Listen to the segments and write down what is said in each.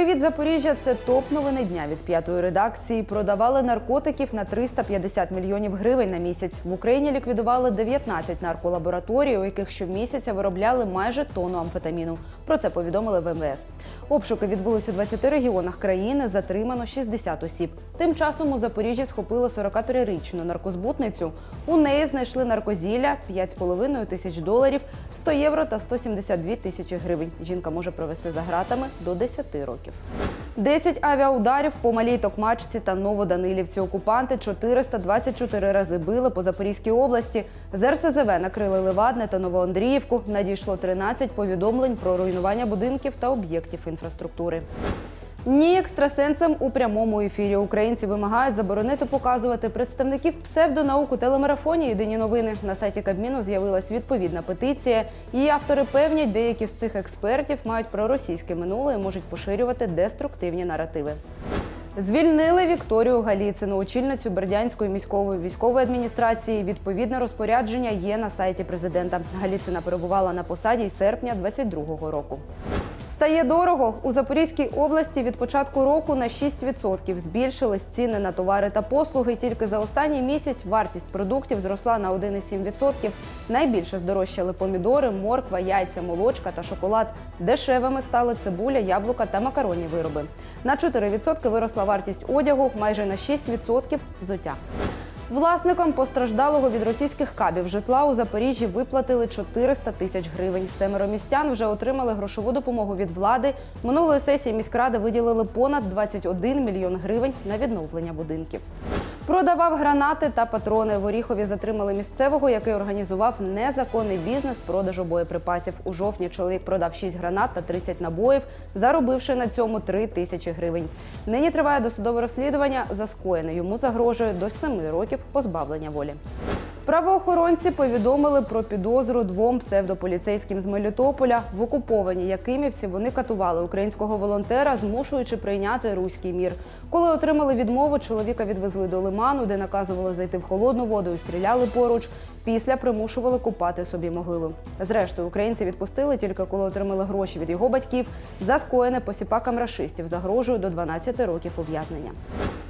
Привіт, Запоріжжя! Це топ новини дня від п'ятої редакції. Продавали наркотиків на 350 мільйонів гривень на місяць. В Україні ліквідували 19 нарколабораторій, у яких щомісяця виробляли майже тонну амфетаміну. Про це повідомили в МВС. Обшуки відбулись у 20 регіонах країни. Затримано 60 осіб. Тим часом у Запоріжжі схопили 43-річну наркозбутницю. У неї знайшли наркозілля 5,5 тисяч доларів, 100 євро та 172 тисячі гривень. Жінка може провести за гратами до 10 років. 10 авіаударів по малій Токмачці та Новоданилівці. Окупанти 424 рази били по Запорізькій області. З РСЗВ накрили Левадне та Новоандріївку. Надійшло 13 повідомлень про руйнування будинків та об'єктів інфраструктури. Ні, екстрасенсам у прямому ефірі українці вимагають заборонити показувати представників псевдонаук у телемарафоні. Єдині новини на сайті Кабміну з'явилась відповідна петиція. Її автори певнять, деякі з цих експертів мають проросійське минуле і можуть поширювати деструктивні наративи. Звільнили Вікторію Галіцину, очільницю Бердянської міської військової адміністрації. Відповідне розпорядження є на сайті президента. Галіцина перебувала на посаді із серпня 22-го року. Стає дорого у Запорізькій області від початку року на 6% збільшились ціни на товари та послуги. Тільки за останній місяць вартість продуктів зросла на 1,7%. Найбільше здорожчали помідори, морква, яйця, молочка та шоколад. Дешевими стали цибуля, яблука та макаронні вироби. На 4% виросла вартість одягу, майже на 6% взуття. Власникам постраждалого від російських кабів житла у Запоріжжі виплатили 400 тисяч гривень. Семеро містян вже отримали грошову допомогу від влади. Минулої сесії міськради виділили понад 21 мільйон гривень на відновлення будинків. Продавав гранати та патрони. В Оріхові затримали місцевого, який організував незаконний бізнес продажу боєприпасів. У жовтні чоловік продав 6 гранат та 30 набоїв, заробивши на цьому 3 тисячі гривень. Нині триває досудове розслідування. За скоєне йому загрожує до 7 років позбавлення волі. Правоохоронці повідомили про підозру двом псевдополіцейським з Мелітополя. В окупованій Якимівці вони катували українського волонтера, змушуючи прийняти руський мір. Коли отримали відмову, чоловіка відвезли до лиману, де наказували зайти в холодну воду і стріляли поруч. Після примушували купати собі могилу. Зрештою, українці відпустили тільки коли отримали гроші від його батьків. За скоєне посіпакам рашистів загрожує до 12 років ув'язнення.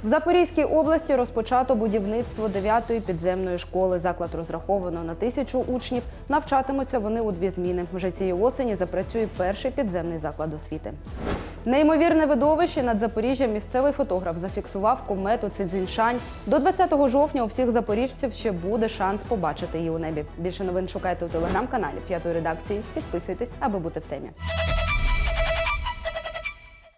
В Запорізькій області розпочато будівництво 9-ї підземної школи. Заклад розраховано на тисячу учнів. Навчатимуться вони у дві зміни. Вже цієї осені запрацює перший підземний заклад освіти. Неймовірне видовище над Запоріжжям місцевий фотограф зафіксував комету Цидзіншань. До 20 жовтня у всіх запоріжців ще буде шанс побачити її у небі. Більше новин шукайте у телеграм-каналі п'ятої редакції. Підписуйтесь, аби бути в темі.